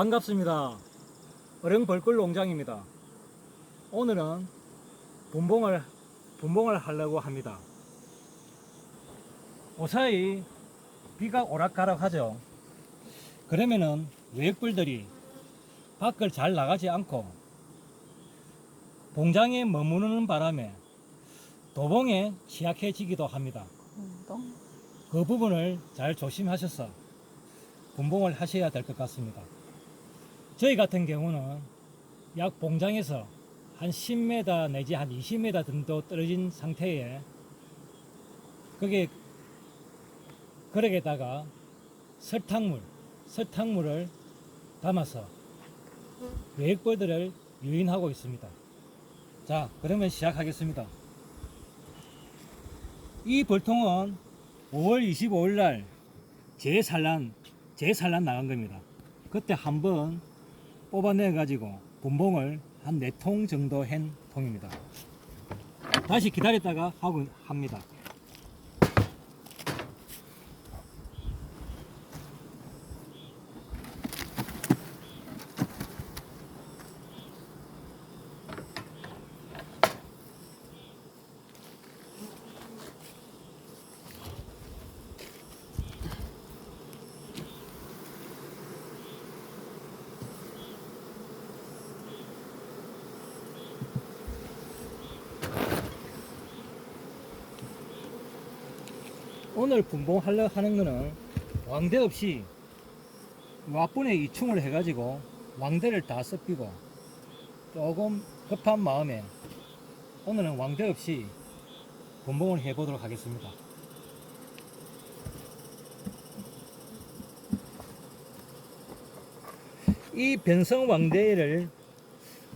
반갑습니다. 어령 벌꿀 농장입니다. 오늘은 분봉을 분봉을 하려고 합니다. 무사히 비가 오락가락하죠. 그러면은 외액불들이 밖을 잘 나가지 않고 봉장에 머무르는 바람에 도봉에 취약해지기도 합니다. 그 부분을 잘 조심하셔서 분봉을 하셔야 될 것 같습니다. 저희 같은 경우는 약 봉장에서 한 10m 내지 한 20m 정도 떨어진 상태에 거기에 그릇에다가 설탕물, 설탕물을 담아서 외액벌들을 유인하고 있습니다. 자, 그러면 시작하겠습니다. 이 벌통은 5월 25일 날 재산란 재산란 나간 겁니다. 그때 한번 뽑아내 가지고 분봉을 한네통 정도 한 통입니다. 다시 기다렸다가 하고 합니다. 오늘 분봉하려 하는 거는 왕대 없이 와분의 이충을 해가지고 왕대를 다 섞이고 조금 급한 마음에 오늘은 왕대 없이 분봉을 해보도록 하겠습니다. 이 변성 왕대를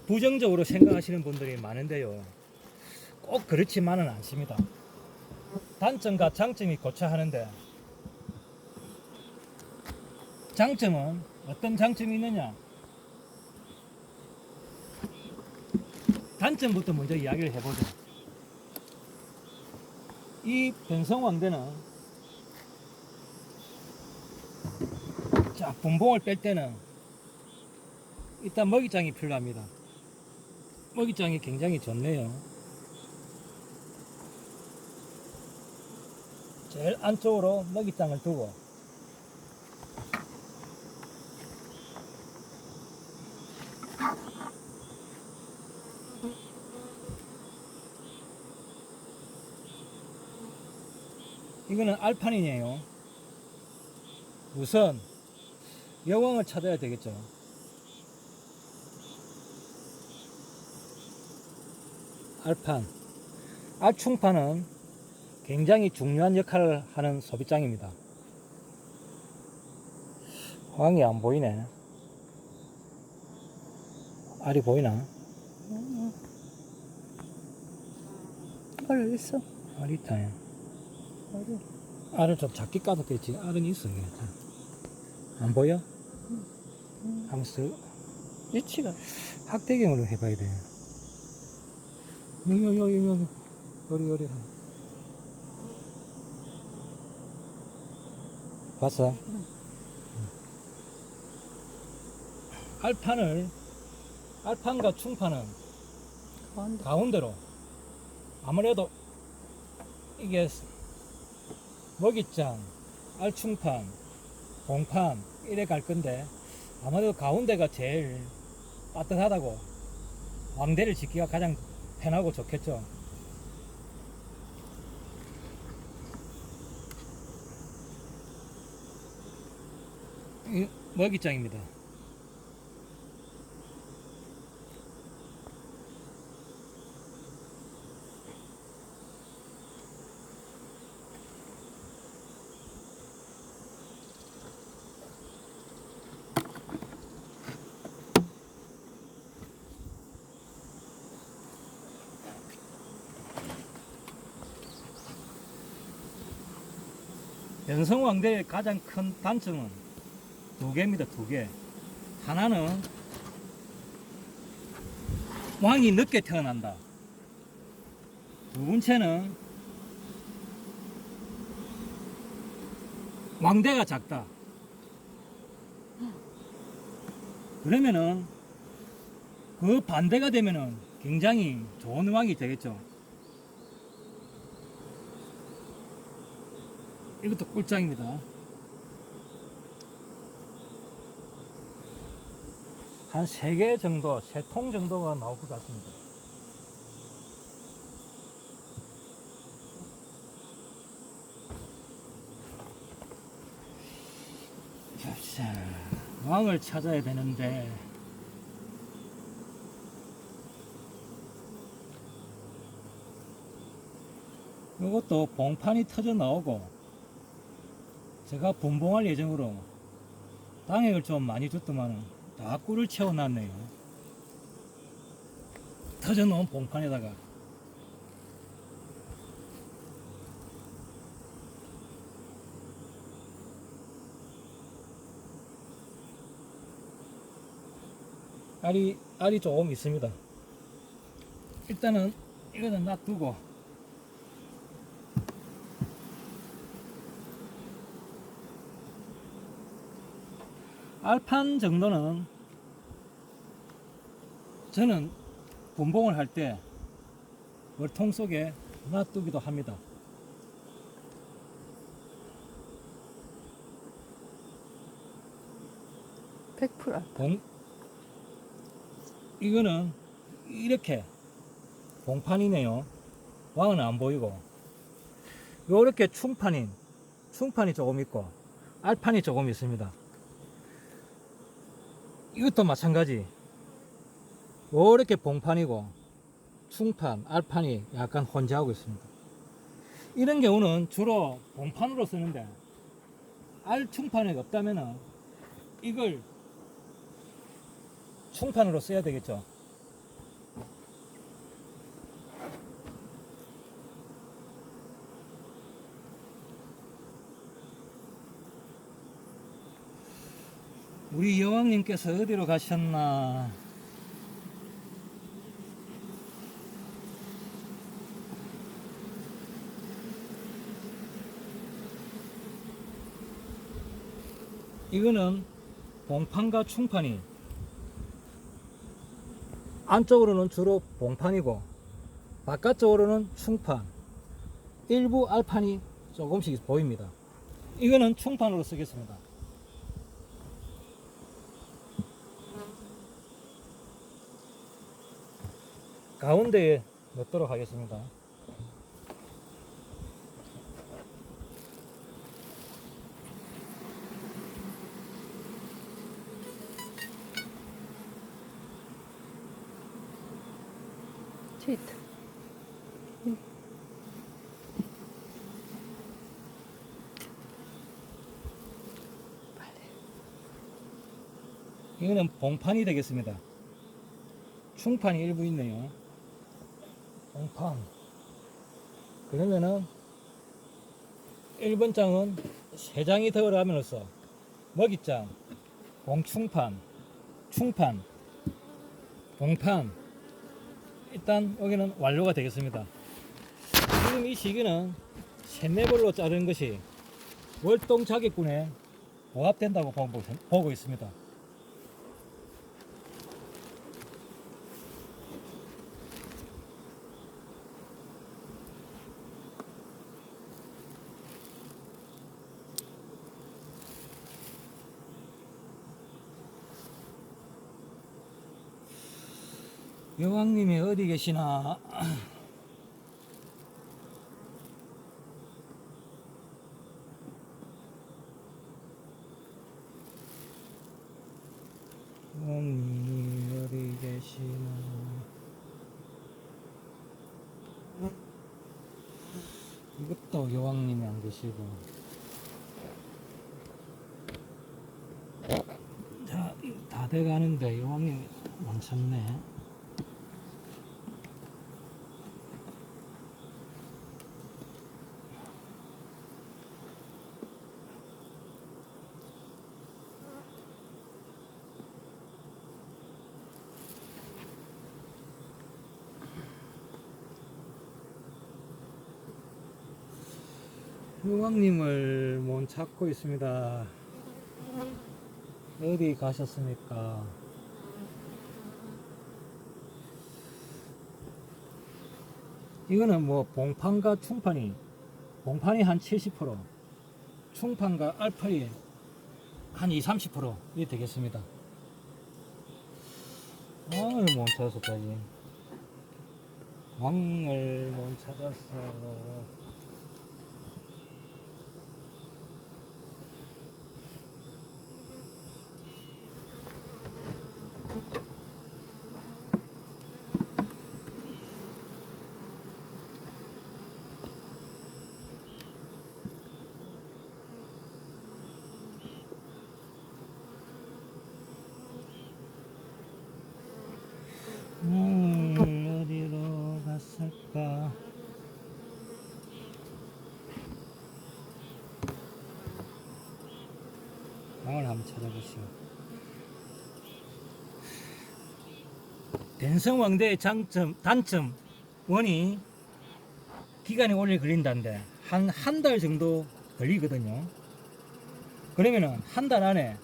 부정적으로 생각하시는 분들이 많은데요. 꼭 그렇지만은 않습니다. 단점과 장점이 고쳐하는데 장점은 어떤 장점이 있느냐? 단점부터 먼저 이야기를 해보죠. 이 변성왕대는 자 분봉을 뺄 때는 일단 먹이장이 필요합니다. 먹이장이 굉장히 좋네요. 제일 안쪽으로 먹이장을 두고 이거는 알판이네요. 우선 여왕을 찾아야 되겠죠. 알판. 알충판은 굉장히 중요한 역할을 하는 소비장입니다. 황이 안 보이네. 알이 보이나? 헐 있어. 알이 있다. 야. 어디? 알을 좀 작게 까뒀겠지. 알은 있어. 이게. 안 보여? 한번 쓱 위치가. 학대경으로 해봐야 돼. 여기, 여기, 여기, 여기. 요리, 요리. 봤어? 알판을, 알판과 충판은 가운데. 가운데로 아무래도 이게 먹이장, 알충판, 봉판 이래 갈 건데 아무래도 가운데가 제일 따뜻하다고 왕대를 짓기가 가장 편하고 좋겠죠. 이 먹이장입니다. 연성왕대의 가장 큰 단점은 두 개입니다, 두 개. 하나는 왕이 늦게 태어난다. 두 번째는 왕대가 작다. 그러면은 그 반대가 되면은 굉장히 좋은 음악이 되겠죠. 이것도 꿀짱입니다. 한 세 개 정도, 세 통 정도가 나올 것 같습니다. 자, 왕을 찾아야 되는데 이것도 봉판이 터져 나오고 제가 분봉할 예정으로 당액을 좀 많이 줬더만 다 꿀을 채워놨네요 터져 놓은 봉판에다가 알이 알이 조금 있습니다. 일단은 이거는 놔두고 알판 정도는 저는 분봉을 할 때 월통 속에 놔두기도 합니다. 백풀. 봉 이거는 이렇게 봉판이네요. 왕은 안 보이고 요렇게 충판인 충판이 조금 있고 알판이 조금 있습니다. 이것도 마찬가지. 요렇게 봉판이고 충판, 알판이 약간 혼재하고 있습니다. 이런 경우는 주로 봉판으로 쓰는데 알 충판이 없다면은 이걸 충판으로 써야 되겠죠. 우리 여왕님께서 어디로 가셨나? 이거는 봉판과 충판이 안쪽으로는 주로 봉판이고 바깥쪽으로는 충판 일부 알판이 조금씩 보입니다 이거는 충판으로 쓰겠습니다 가운데에 넣도록 하겠습니다. 이거는 봉판이 되겠습니다. 충판이 일부 있네요. 봉판. 그러면은 1번 장은 3장이 들어가면서 먹이장, 봉충판, 충판, 봉판. 일단 여기는 완료가 되겠습니다. 지금 이 시기는 셋네벌로 자르는 것이 월동 자객군에 부합된다고 보고 있습니다. 여왕님이 어디 계시나? 여왕님이 어디 계시나? 이것도 여왕님이 안 계시고. 자, 다 돼가는데 여왕님이 멈췄네. 유왕님을 못 찾고 있습니다. 어디 가셨습니까? 이거는 뭐 봉판과 충판이 봉판이 한 70%, 충판과 알파이 한 20-30% 되겠습니다. 왕을 못 찾아서까지 왕을 못 찾았어. 한번 찾아보시오. den성왕대의 장점, 단점, 원이 기간이 오래 걸린다는데 한 한 달 정도 걸리거든요. 그러면은 한 달 안에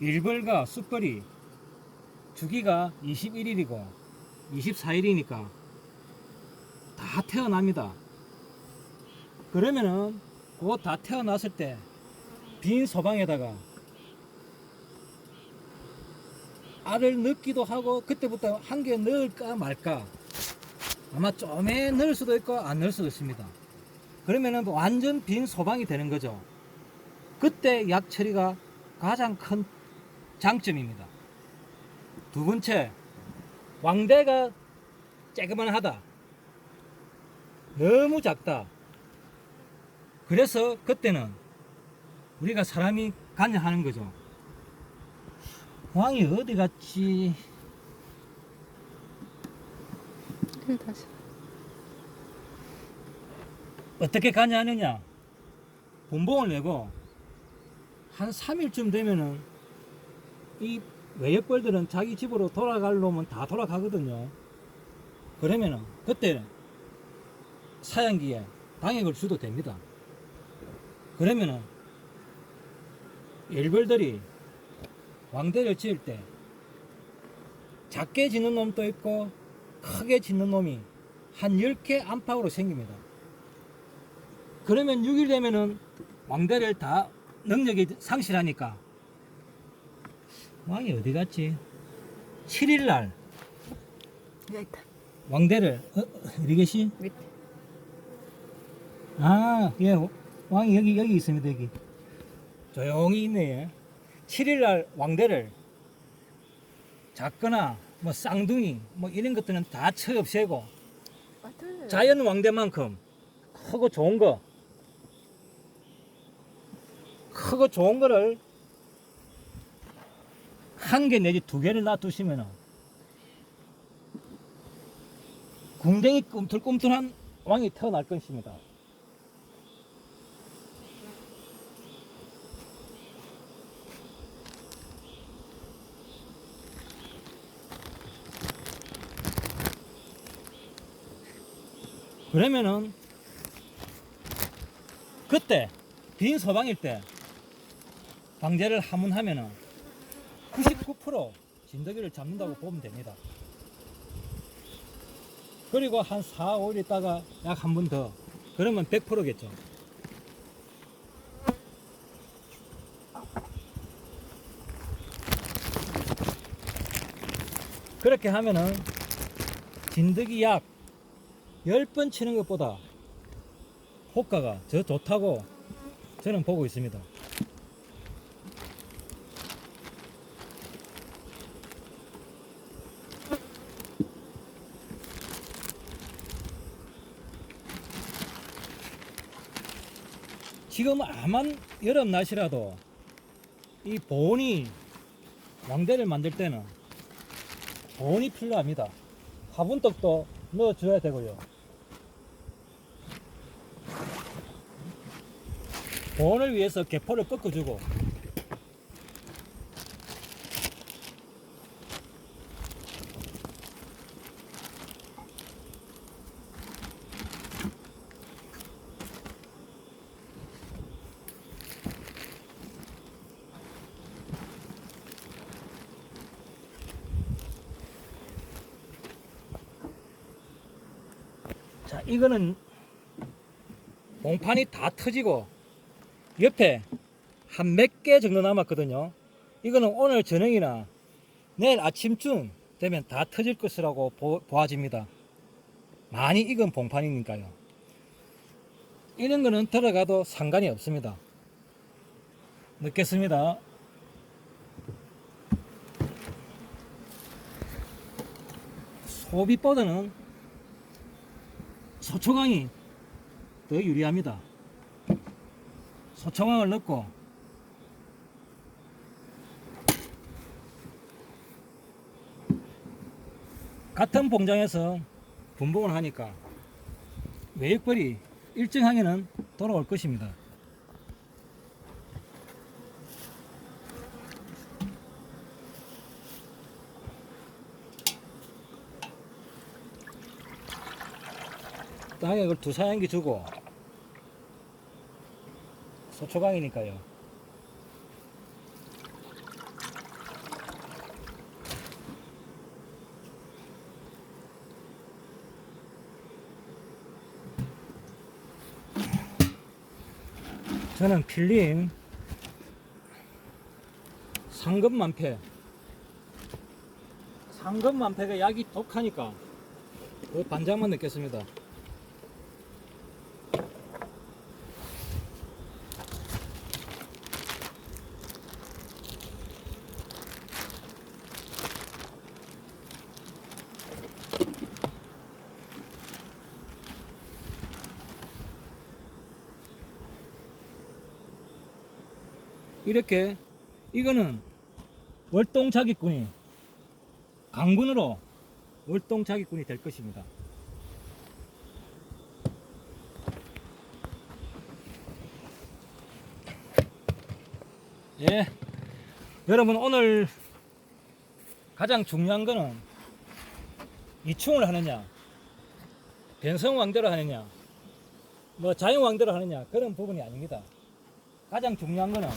일벌과 숯벌이 주기가 21일이고 24일이니까 다 태어납니다. 그러면은 그거 다 태어났을 때 빈 소방에다가 알을 넣기도 하고 그때부터 한 개 넣을까 말까 아마 좀에 넣을 수도 있고 안 넣을 수도 있습니다. 그러면은 완전 빈 소방이 되는 거죠. 그때 약 처리가 가장 큰 장점입니다. 두 번째, 왕대가 쬐그만하다. 너무 작다. 그래서 그때는 우리가 사람이 간여하는 거죠. 왕이 어디 갔지? 일 다시. 어떻게 간여하느냐? 본봉을 내고 한 3일쯤 되면은 이 외역벌들은 자기 집으로 돌아갈 놈은 다 돌아가거든요. 그러면은 그때 사양기에 방역을 줘도 됩니다. 그러면은 일벌들이 왕대를 지을 때 작게 짓는 놈도 있고 크게 짓는 놈이 한 10개 안팎으로 생깁니다. 그러면 6일 되면은 왕대를 다 능력이 상실하니까 왕이 어디 갔지? 7일 날. 왕대를 어, 어디 계시? 밑에. 아, 예, 왕이 여기 여기 있습니다 여기 조용히 있네. 예. 7일 날 왕대를 작거나 뭐 쌍둥이 뭐 이런 것들은 다 처 없애고 맞아요. 자연 왕대만큼 크고 좋은 거 크고 좋은 거를 한 개 내지 두 개를 놔두시면은 궁뎅이 꿈틀꿈틀한 왕이 태어날 것입니다. 그러면은 그때 빈 서방일 때 방제를 하문하면은 99% 진드기를 잡는다고 보면 됩니다. 그리고 한 4, 5일 있다가 약 한 번 더. 그러면 100%겠죠. 그렇게 하면은 진드기 약 10번 치는 것보다 효과가 더 좋다고 저는 보고 있습니다. 지금 암한 여름 날씨라도 이 보온이 왕대를 만들 때는 보온이 필요합니다. 화분떡도 넣어줘야 되고요. 보온을 위해서 개포를 꺾어주고 자 이거는 봉판이 다 터지고 옆에 한 몇 개 정도 남았거든요. 이거는 오늘 저녁이나 내일 아침쯤 되면 다 터질 것이라고 보, 보아집니다. 많이 익은 봉판이니까요. 이런 거는 들어가도 상관이 없습니다. 넣겠습니다. 소비보다는 소초강이 더 유리합니다. 소초강을 넣고 같은 봉장에서 분봉을 하니까 외액벌이 일정하게는 돌아올 것입니다. 땅에 이걸 두 사양기 주고 소초강이니까요. 저는 필름 상급만패 상급만패가 약이 독하니까 그 반장만 넣겠습니다. 이렇게 이거는 월동 자기꾼이 강군으로 월동 자기꾼이 될 것입니다. 예, 여러분 오늘 가장 중요한 거는 이충을 하느냐, 변성 왕대로 하느냐, 뭐 자연 왕대로 하느냐 그런 부분이 아닙니다. 가장 중요한 거는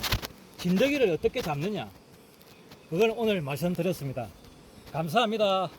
진드기를 어떻게 잡느냐 그걸 오늘 말씀드렸습니다. 감사합니다.